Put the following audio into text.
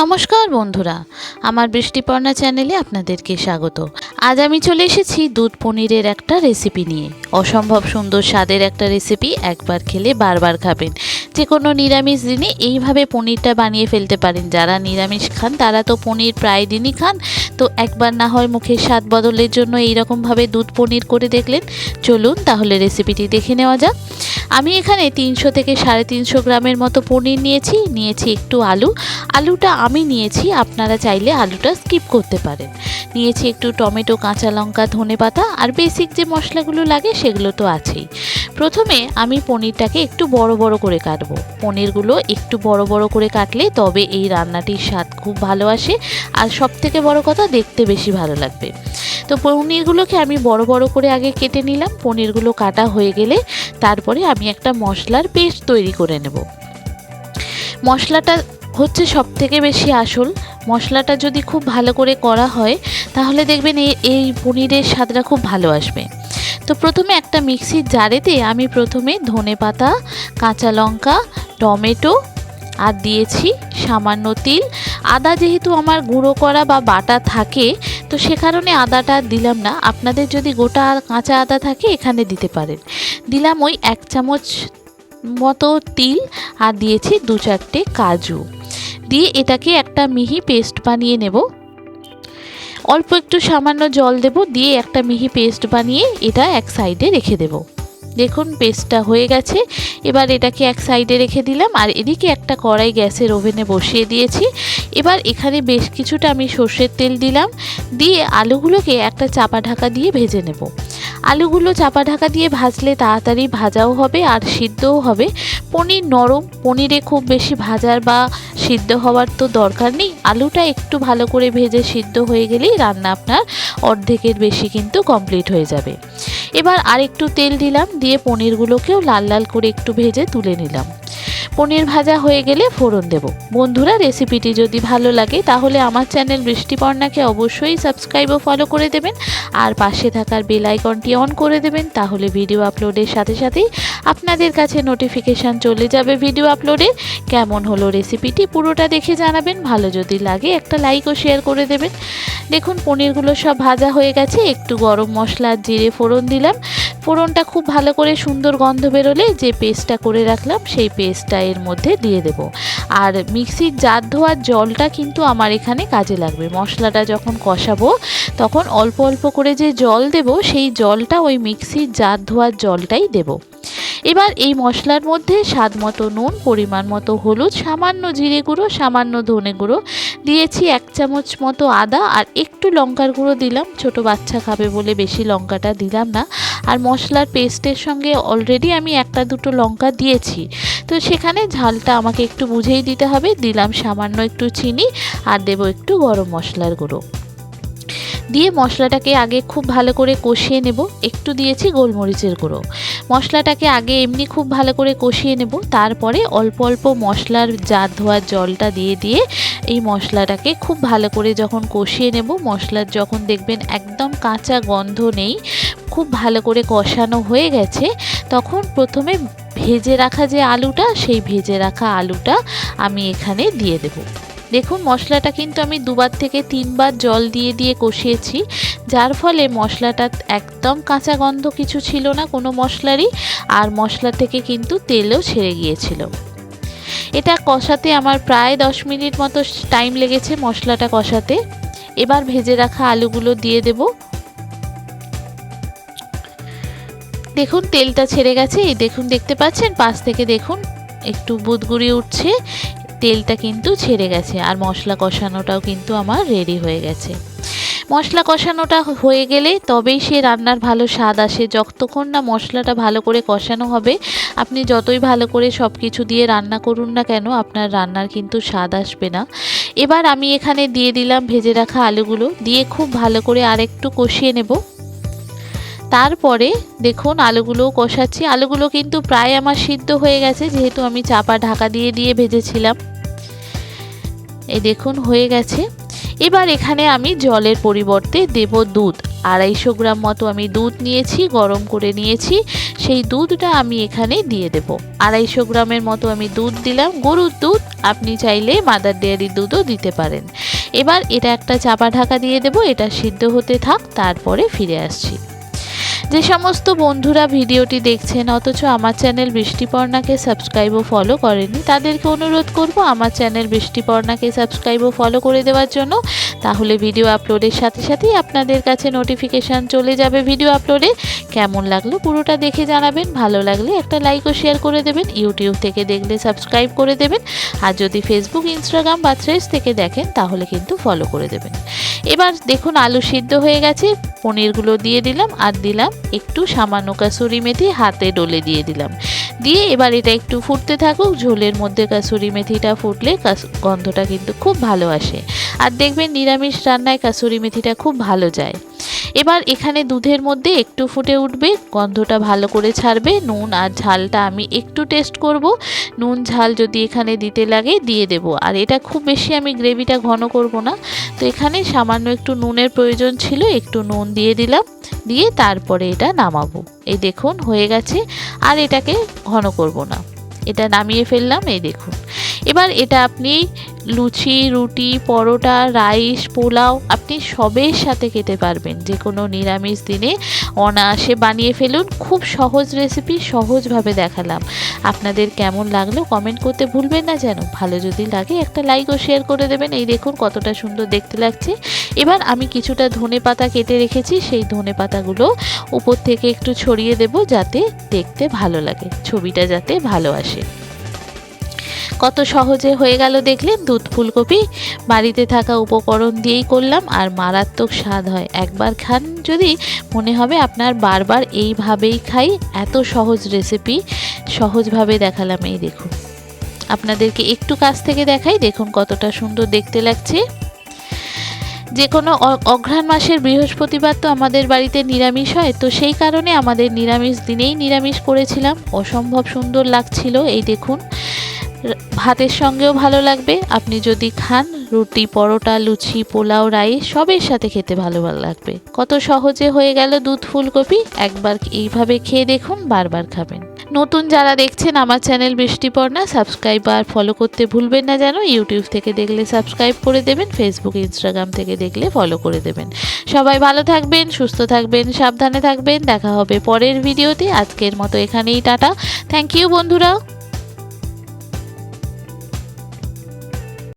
নমস্কার বন্ধুরা, আমার বৃষ্টিপর্ণা চ্যানেলে আপনাদেরকে স্বাগত। আজ আমি চলে এসেছি দুধ পনিরের একটা রেসিপি নিয়ে। অসম্ভব সুন্দর স্বাদের একটা রেসিপি একবার খেলে বারবার খাবেন। যে কোনো নিরামিষ দিনে এইভাবে পনিরটা বানিয়ে ফেলতে পারেন। যারা নিরামিষ খান, তারা তো পনির প্রায় দিনই খান। তো একবার না হয় মুখের স্বাদ বদলের জন্য এইরকমভাবে দুধ পনির করে দেখলেন। চলুন তাহলে রেসিপিটি দেখে নেওয়া যাক। আমি এখানে তিনশো থেকে সাড়ে তিনশো গ্রামের মতো পনির নিয়েছি। নিয়েছি একটু আলু। আলুটা আমি নিয়েছি, আপনারা চাইলে আলুটা স্কিপ করতে পারেন। নিয়েছি একটু টমেটো, কাঁচা লঙ্কা ধনে পাতা আর বেসিক যে মশলাগুলো লাগে সেগুলো তো আছেই। প্রথমে আমি পনিরটাকে একটু বড় বড় করে কাটবো। পনিরগুলো একটু বড় বড় করে কাটলে তবে এই রান্নাটির স্বাদ খুব ভালো আসে আর সব থেকে বড় কথা দেখতে বেশি ভালো লাগবে। তো পনিরগুলোকে আমি বড় বড় করে আগে কেটে নিলাম। পনিরগুলো কাটা হয়ে গেলে তারপরে আমি একটা মশলার পেস্ট তৈরি করে নেব। মশলাটা হচ্ছে সব থেকে বেশি আসল। মশলাটা যদি খুব ভালো করে করা হয়, তাহলে দেখবেন এই এই পনিরের স্বাদটা খুব ভালো আসবে। তো প্রথমে একটা মিক্সির জারেতে আমি প্রথমে ধনে পাতা, কাঁচা লঙ্কা, টমেটো আর দিয়েছি সামান্য তিল। আদা যেহেতু আমার গুঁড়ো করা বা বাটা থাকে, তো সে কারণে আদাটা দিলাম না। আপনাদের যদি গোটা কাঁচা আদা থাকে, এখানে দিতে পারেন। দিলাম ওই এক চামচ মতো তিল আর দিয়েছি দু চারটে কাজু। দিয়ে এটাকে একটা মিহি পেস্ট বানিয়ে নেব। অল্প একটু সামান্য জল দেব, দিয়ে একটা মিহি পেস্ট বানিয়ে এটা এক সাইডে রেখে দেব। দেখুন, পেস্টটা হয়ে গেছে। এবার এটাকে এক সাইডে রেখে দিলাম। আর এদিকে একটা কড়াই গ্যাসের ওভেনে বসিয়ে দিয়েছি। এবার এখানে বেশ কিছুটা আমি সর্ষের তেল দিলাম। দিয়ে আলুগুলোকে একটা চাপা ঢাকা দিয়ে ভেজে নেব। আলুগুলো চাপা ঢাকা দিয়ে ভাজলে তাড়াতাড়ি ভাজাও হবে আর সিদ্ধও হবে। পনির নরম, পনিরে খুব বেশি ভাজার বা সিদ্ধ হওয়ার তো দরকার নেই। আলুটা একটু ভালো করে ভেজে সিদ্ধ হয়ে গেলেই রান্না আপনার অর্ধেকের বেশি কিন্তু কমপ্লিট হয়ে যাবে। এবার আরেকটু তেল দিলাম, দিয়ে পনিরগুলোকেও লাল লাল করে একটু ভেজে তুলে নিলাম। পনির ভাজা হয়ে গেলে ফোড়ন দেব। বন্ধুরা, রেসিপিটি যদি ভালো লাগে, তাহলে আমার চ্যানেল বৃষ্টিপর্ণাকে অবশ্যই সাবস্ক্রাইব ও ফলো করে দেবেন। আর পাশে থাকার বেল আইকনটি অন করে দেবেন, তাহলে ভিডিও আপলোডের সাথে সাথেই আপনাদের কাছে নোটিফিকেশান চলে যাবে ভিডিও আপলোডে। কেমন হলো রেসিপিটি পুরোটা দেখে জানাবেন, ভালো যদি লাগে একটা লাইক ও শেয়ার করে দেবেন। দেখুন, পনিরগুলো সব ভাজা হয়ে গেছে, একটু গরম মশলা, জিরে, ফোড়ন দিলাম। ফোড়নটা খুব ভালো করে সুন্দর গন্ধ বেরোলে যে পেস্টটা করে রাখলাম, সেই পেস্টটা এর মধ্যে দিয়ে দেব। আর মিক্সির জার ধোয়ার জলটা কিন্তু আমার এখানে কাজে লাগবে। মশলাটা যখন কষাবো, তখন অল্প অল্প করে যে জল দেব, সেই জলটা ওই মিক্সির জার ধোয়ার জলটাই দেব। এবার এই মশলার মধ্যে স্বাদ মতো নুন, পরিমাণ মতো হলুদ, সামান্য জিরে গুঁড়ো, সামান্য ধনে গুঁড়ো। দিয়েছি এক চামচ মতো আদা আর একটু লঙ্কার গুঁড়ো দিলাম। ছোট বাচ্চা খাবে বলে বেশি লঙ্কাটা দিলাম না। আর মশলার পেস্টের সঙ্গে অলরেডি আমি একটা দুটো লঙ্কা দিয়েছি। তো সেখানে ঝালটা আমাকে একটু বুঝেই দিতে হবে। দিলাম সামান্য একটু চিনি আর দেবো একটু গরম মশলার গুঁড়ো। দিয়ে মশলাটাকে আগে খুব ভালো করে কষিয়ে নেব। একটু দিয়েছি গোলমরিচের গুঁড়ো। মশলাটাকে আগে এমনি খুব ভালো করে কষিয়ে নেব। তারপরে অল্প অল্প মশলার জাত ধোয়ার জলটা দিয়ে দিয়ে এই মশলাটাকে খুব ভালো করে যখন কষিয়ে নেব, মশলার যখন দেখবেন একদম কাঁচা গন্ধ নেই, খুব ভালো করে কষানো হয়ে গেছে, তখন প্রথমে ভেজে রাখা যে আলুটা, সেই ভেজে রাখা আলুটা আমি এখানে দিয়ে দেবো। দেখুন, মশলাটা কিন্তু আমি দুবার থেকে তিনবার জল দিয়ে দিয়ে কষিয়েছি। যার ফলে মশলাটা একদম কাঁচা গন্ধ কিছু ছিল না কোনো মশলারই, আর মশলা থেকে কিন্তু তেলও ছেড়ে গিয়েছিল। এটা কষাতে আমার প্রায় দশ মিনিট মতো টাইম লেগেছে মশলাটা কষাতে। এবার ভেজে রাখা আলুগুলো দিয়ে দেব। দেখুন, তেলটা ছেড়ে গেছে। দেখুন, দেখতে পাচ্ছেন? পাশ থেকে দেখুন, একটু বুদগুড়ি উঠছে। তেলটা কিন্তু ছেড়ে গেছে আর মশলা কষানোটাও কিন্তু আমার রেডি হয়ে গেছে। মশলা কষানোটা হয়ে গেলে তবেই সে রান্নার ভালো স্বাদ আসে। যতক্ষণ না মশলাটা ভালো করে কষানো হবে, আপনি যতই ভালো করে সব কিছু দিয়ে রান্না করুন না কেন, আপনার রান্নার কিন্তু স্বাদ আসবে না। এবার আমি এখানে দিয়ে দিলাম ভেজে রাখা আলুগুলো। দিয়ে খুব ভালো করে আরেকটু কষিয়ে নেব। তারপরে দেখুন আলুগুলোও কষাচ্ছি। আলুগুলো কিন্তু প্রায় আমার সিদ্ধ হয়ে গেছে, যেহেতু আমি চাপা ঢাকা দিয়ে দিয়ে ভেজেছিলাম। এই দেখুন, হয়ে গেছে। এবার এখানে আমি জলের পরিবর্তে দেব দুধ। আড়াইশো গ্রাম মতো আমি দুধ নিয়েছি, গরম করে নিয়েছি। সেই দুধটা আমি এখানে দিয়ে দেব। আড়াইশো গ্রামের মতো আমি দুধ দিলাম। গরুর দুধ, আপনি চাইলে মাদার ডেয়ারির দুধও দিতে পারেন। এবার এটা একটা চাপা ঢাকা দিয়ে দেব, এটা সিদ্ধ হতে থাক, তারপরে ফিরে আসছি। যে সমস্ত বন্ধুরা ভিডিওটি দেখছেন, অথচ আমার চ্যানেল বৃষ্টিপর্ণাকে সাবস্ক্রাইব ও ফলো করেনি, তাদেরকে অনুরোধ করব আমার চ্যানেল বৃষ্টিপর্ণাকে সাবস্ক্রাইব ও ফলো করে দেওয়ার জন্য। তাহলে ভিডিও আপলোডের সাথে সাথেই আপনাদের কাছে নোটিফিকেশান চলে যাবে ভিডিও আপলোডে কেমন লাগল পুরোটা দেখে জানাবেন, ভালো লাগলে একটা লাইক ও শেয়ার করে দেবেন ইউটিউব থেকে দেখলে সাবস্ক্রাইব করে দেবেন। আর যদি ফেসবুক ইনস্টাগ্রাম বা থ্রেস থেকে দেখেন, তাহলে কিন্তু ফলো করে দেবেন। এবার দেখুন, আলু সিদ্ধ হয়ে গেছে। পনিরগুলো দিয়ে দিলাম আর দিলাম একটু সামান্য কাসুরি মেথি হাতে ডলে দিয়ে দিলাম। দিয়ে এবার এটা একটু ফুটতে থাকুক, ঝোলের মধ্যে কাসুরি মেথিটা ফুটলে গন্ধটা কিন্তু খুব ভালো আসে। আর দেখবেন নিরামিষ রান্নায় কাসুরি মেথিটা খুব ভালো যায়। এবার এখানে দুধের মধ্যে একটু ফুটে উঠবে, গন্ধটা ভালো করে ছাড়বে। নুন আর ঝালটা আমি একটু টেস্ট করব। নুন, ঝাল যদি এখানে দিতে লাগে দিয়ে দেব। আর এটা খুব বেশি আমি গ্রেভিটা ঘন করব না। তো এখানে সামান্য একটু নুনের প্রয়োজন ছিল, একটু নুন দিয়ে দিলাম। দিয়ে তারপরে এটা নামাবো। এই দেখুন, হয়ে গেছে। আর এটাকে ঘন করব না। এটা নামিয়ে ফেললাম, এই দেখুন। এবার এটা আপনি লুচি, রুটি, পরোটা, রাইস, পোলাও আপনি সবের সাথে খেতে পারবেন। যে কোনো নিরামিষ দিনে অনায়াসে বানিয়ে ফেলুন। খুব সহজ রেসিপি সহজভাবে দেখালাম। আপনাদের কেমন লাগল কমেন্ট করতে ভুলবেন না যেন। ভালো যদি লাগে একটা লাইক ও শেয়ার করে দেবেন। এই দেখুন কতটা সুন্দর দেখতে লাগছে। এবার আমি কিছুটা ধনে পাতা কেটে রেখেছি। সেই ধনে পাতাগুলো উপর থেকে একটু ছড়িয়ে দেব যাতে দেখতে ভালো লাগে। ছবিটা যাতে ভালো আসে। কত সহজে হয়ে গেল দেখলেন দুধ ফুলকপি। বাড়িতে থাকা উপকরণ দিয়েই করলাম আর মারাত্মক স্বাদ হয়। একবার খান যদি মনে হবে আপনার বারবার এইভাবেই খাই, এত সহজ রেসিপি সহজভাবে দেখালাম। এই দেখুন, আপনাদেরকে একটু কাছ থেকে দেখাই, দেখুন কতটা সুন্দর দেখতে লাগছে। যে কোনো অঘ্রাণ মাসের বৃহস্পতিবার তো আমাদের বাড়িতে নিরামিষ হয়, তো সেই কারণে আমাদের নিরামিষ দিনেই নিরামিষ করেছিলাম। অসম্ভব সুন্দর লাগছিল, এই দেখুন। ভাতের সঙ্গেও ভালো লাগবে। আপনি যদি খান, রুটি, পরোটা, লুচি, পোলাও, রাইস, সবের সাথে খেতে ভালো ভালো লাগবে। কত সহজে হয়ে গেল দুধ ফুলকপি? একবার এইভাবে খেয়ে দেখুন, বারবার খাবেন। নতুন যারা দেখছেন আমার চ্যানেল বৃষ্টিপর্ণা, সাবস্ক্রাইব আর ফলো করতে ভুলবেন না যেন। ইউটিউব থেকে দেখলে সাবস্ক্রাইব করে দেবেন ফেসবুক ইনস্টাগ্রাম থেকে দেখলে ফলো করে দেবেন। সবাই ভালো থাকবেন, সুস্থ থাকবেন, সাবধানে থাকবেন। দেখা হবে পরের ভিডিওতে। আজকের মতো এখানেই, টাটা। থ্যাংক ইউ বন্ধুরা